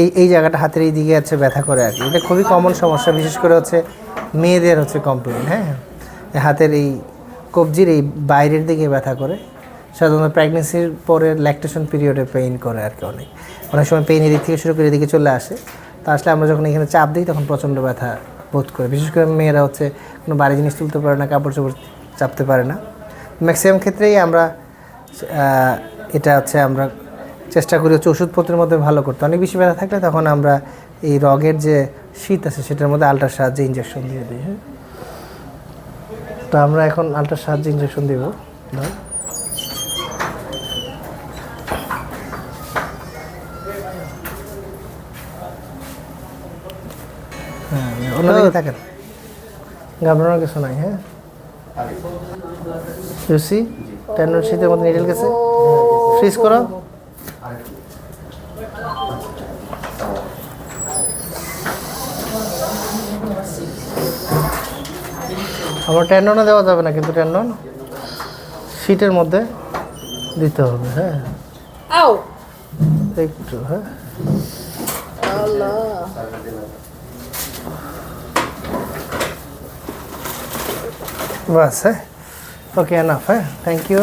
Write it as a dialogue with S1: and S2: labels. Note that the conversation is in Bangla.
S1: এই এই জায়গাটা হাতের এই দিকে আছে ব্যথা করে আর কি। এটা খুবই কমন সমস্যা, বিশেষ করে হচ্ছে মেয়েদের হচ্ছে কমপ্লেন হ্যাঁ? হাতের এই কবজির এই বাইরের দিকে ব্যথা করে। সাধারণত প্রেগনেন্সির পরে ল্যাকটেশন পিরিয়ডে পেইন করে আর কি অনেক। অনেক সময় পেইন এদিক থেকে শুরু করে এদিকে চলে আসে। তা আসলে আমরা যখন এখানে চাপ দিই, তখন প্রচণ্ড ব্যথা বোধ করে। বিশেষ করে মেয়েরা হচ্ছে কোনো বাড়ি জিনিস তুলতে পারে না কাপড় চোপড় চাপতে পারে না। ম্যাক্সিমাম ক্ষেত্রেই আমরা এটা হচ্ছে আমরা চেষ্টা করি হচ্ছে ওষুধপত্রের মধ্যে ভালো করতে। অনেক বেশি ব্যথা থাকলে তখন আমরা এই রগের যে শীত আছে সেটার মধ্যে আলট্রার সাহায্যে ইঞ্জেকশন দিয়ে দিই হ্যাঁ। তো আমরা এখন আলট্রার সাহায্যে ইঞ্জেকশন দিব। হ্যাঁ থাকেন। ঘাবড়ানোর কিছু নাই হ্যাঁ। ইউসি শীতের মধ্যে নিডেল গেছে। ফ্রিজ করো। আমার টেন্ডনও দেওয়া যাবে না কিন্তু টেন্ডন সিটের মধ্যে দিতে হবে হ্যাঁ।
S2: আও।
S1: একটু হ্যাঁ। বাস হ্যাঁ। ওকে এনাফ হ্যাঁ। Thank you